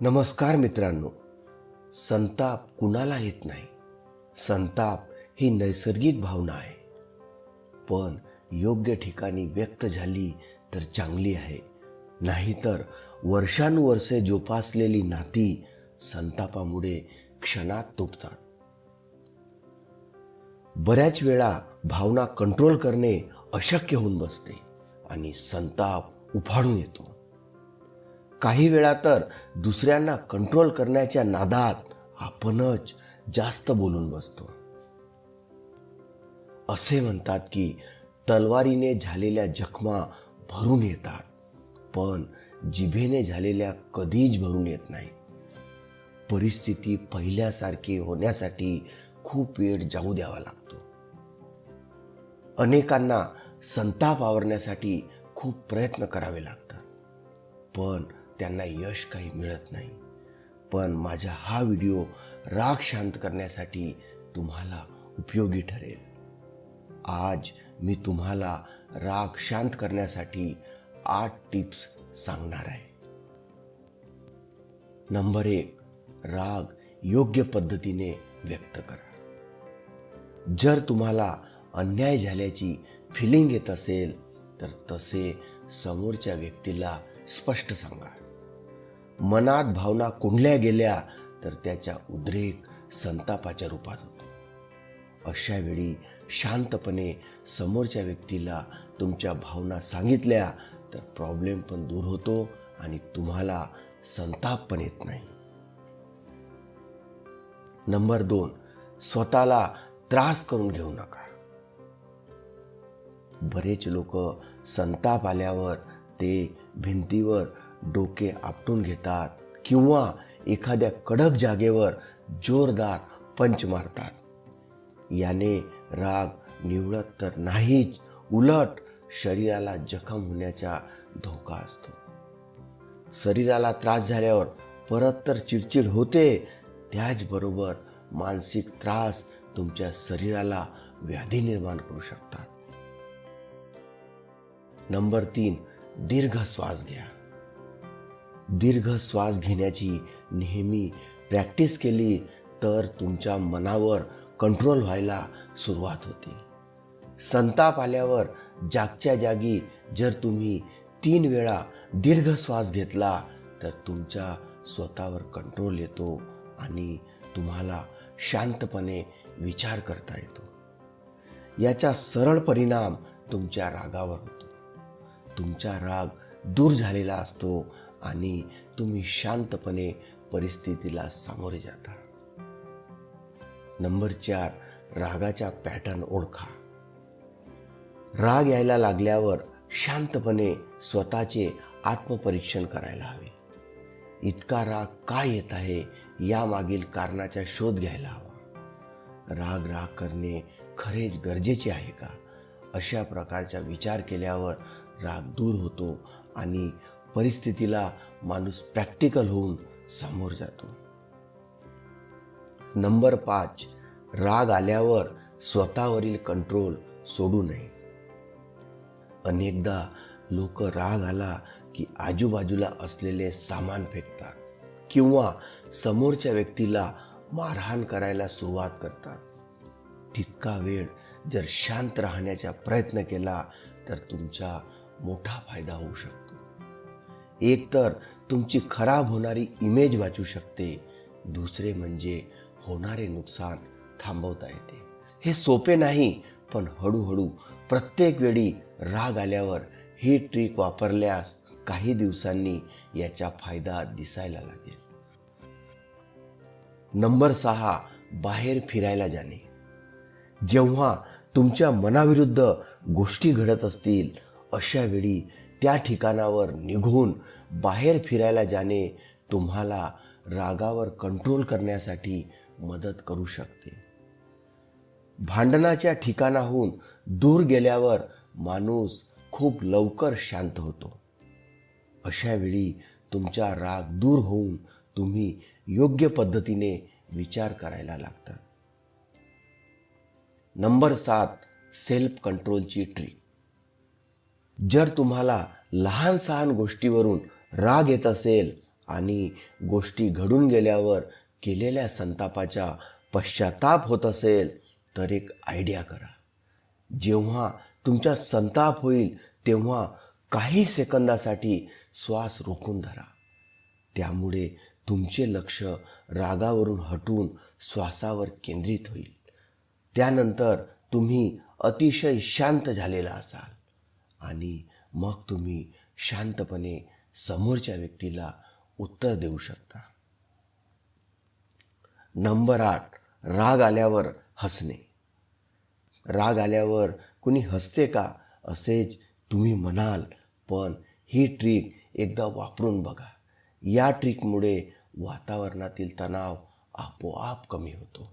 नमस्कार मित्रांनो संताप कुणाला येत नाही? संताप ही नैसर्गिक भावना आहे. पण योग्य ठिकाणी व्यक्त झाली तर चांगली आहे. नाहीतर वर्षानुवर्षे जोपासलेली नाती संतापामुळे क्षणात तुटतात. बऱ्याच वेळा भावना कंट्रोल करणे अशक्य होऊन बसते आणि संताप उफाडून येतो. काही वेळा तर दुसऱ्यांना कंट्रोल करण्याच्या नादात आपणच जास्त बोलून बसतो. असे म्हणतात की तलवारीने झालेल्या जखमा भरून येतात पण जिभेने झालेल्या कधीच भरून येत नाही परिस्थिती पहिल्यासारखी होण्यासाठी खूप वेळ जाऊ द्यावा लागतो. अनेकांना संताप आवरण्यासाठी खूप प्रयत्न करावे लागतात पण त्यांना यश काही मिळत नाही. पण माझा हा व्हिडिओ राग शांत करण्यासाठी तुम्हाला उपयोगी ठरेल. आज मी तुम्हाला राग शांत करण्यासाठी आठ टिप्स सांगणार आहे. नंबर एक राग योग्य पद्धतीने व्यक्त करा. जर तुम्हाला अन्याय झाल्याची फिलिंग येत असेल तर तसे समोरच्या व्यक्तीला स्पष्ट सांगा. मनात भावना कुंडल्या गेल्या तर त्याचा उद्रेक संतापाच्या रूपात होतो. अशा वेळी शांतपणे समोरच्या व्यक्तीला तुमच्या भावना सांगितल्या तर प्रॉब्लेम पण दूर होतो आणि तुम्हाला संताप पण येत नाही. नंबर दोन स्वतःला त्रास करून घेऊ नका. बरेच लोक संताप आल्यावर ते भिंतीवर डोके आपटून घेतात किंवा एखाद्या कडक जागेवर जोरदार पंच मारतात. याने राग निवळत तर नाहीच उलट शरीराला जखम होण्याचा धोका असतो. शरीराला त्रास झाल्यावर परत तर चिडचिड होते त्याचबरोबर मानसिक त्रास तुमच्या शरीराला व्याधी निर्माण करू शकतात. नंबर तीन दीर्घ श्वास घ्या. दीर्घ श्वास घेण्याची नेहमी प्रॅक्टिस केली तर तुमच्या मनावर कंट्रोल व्हायला सुरुवात होते. संताप आल्यावर जागच्या जागी जर तुम्ही तीन वेळा दीर्घ श्वास घेतला तर तुमच्या स्वतःवर कंट्रोल येतो आणि तुम्हाला शांतपणे विचार करता येतो. याचा सरळ परिणाम तुमच्या रागावर होतो. तुमचा राग दूर झालेला असतो आणि तुम्ही शांतपणे परिस्थितीला सामोरे जाता. नंबर चार रागाचा पॅटर्न ओळखा. राग यायला लागल्यावर शांतपणे स्वतःचे आत्मपरीक्षण करायला हवे. इतका राग का येत आहे यामागील कारणाचा शोध घ्यायला हवा. राग राग करणे खरेच गरजेचे आहे का? अशा प्रकारचा विचार केल्यावर राग दूर होतो आणि परिस्थितीला माणूस प्रॅक्टिकल होऊन सामोर जातो. नंबर पाच राग आल्यावर स्वतःवरील कंट्रोल सोडू नये. अनेकदा लोक राग आला की आजूबाजूला असलेले सामान फेकतात किंवा समोरच्या व्यक्तीला मारहाण करायला सुरुवात करतात. तितका वेळ जर शांत राहण्याचा प्रयत्न केला तर तुमचा मोठा फायदा होऊ शकतो. एकतर तुमची खराब होणारी इमेज वाचू शकते दुसरे म्हणजे होणारे नुकसान थांबवता येते. हे सोपे नाही पण हळूहळू प्रत्येक वेळी राग आल्यावर ही ट्रिक वापरल्यास काही दिवसांनी याचा फायदा दिसायला लागेल. नंबर सहा बाहेर फिरायला जाणे. जेव्हा तुमच्या मनाविरुद्ध गोष्टी घडत असतील अशा वेळी त्या ठिकाणावर निघून बाहेर फिरायला जाणे तुम्हाला रागावर कंट्रोल करण्यासाठी मदत करू शकते. भांडणाच्या ठिकाणाहून दूर गेल्यावर माणूस खूप लवकर शांत होतो. अशा वेळी तुमचा राग दूर होऊन तुम्ही योग्य पद्धतीने विचार करायला लागता नंबर सात सेल्फ कंट्रोलची ट्रिक जर तुम्हाला लहान सहान गोष्टीवरून राग येत असेल आणि गोष्टी घडून गेल्यावर केलेल्या संतापाच्या पश्चाताप होत असेल तर एक आयडिया करा. जेव्हा तुमच्या संताप होईल तेव्हा काही सेकंदासाठी श्वास रोखून धरा. त्यामुळे तुमचे लक्ष रागावरून हटून श्वासावर केंद्रित होईल. त्यानंतर तुम्ही अतिशय शांत झालेला असाल. आणि मग तुम्ही शांतपणे समोरच्या व्यक्तीला उत्तर देऊ शकता. नंबर आठ राग आल्यावर हसणे. राग आल्यावर कुणी हसते का असेच तुम्ही म्हणाल पण ही ट्रिक एकदा वापरून बघा. या ट्रिकमुळे वातावरणातील तणाव आपोआप कमी होतो.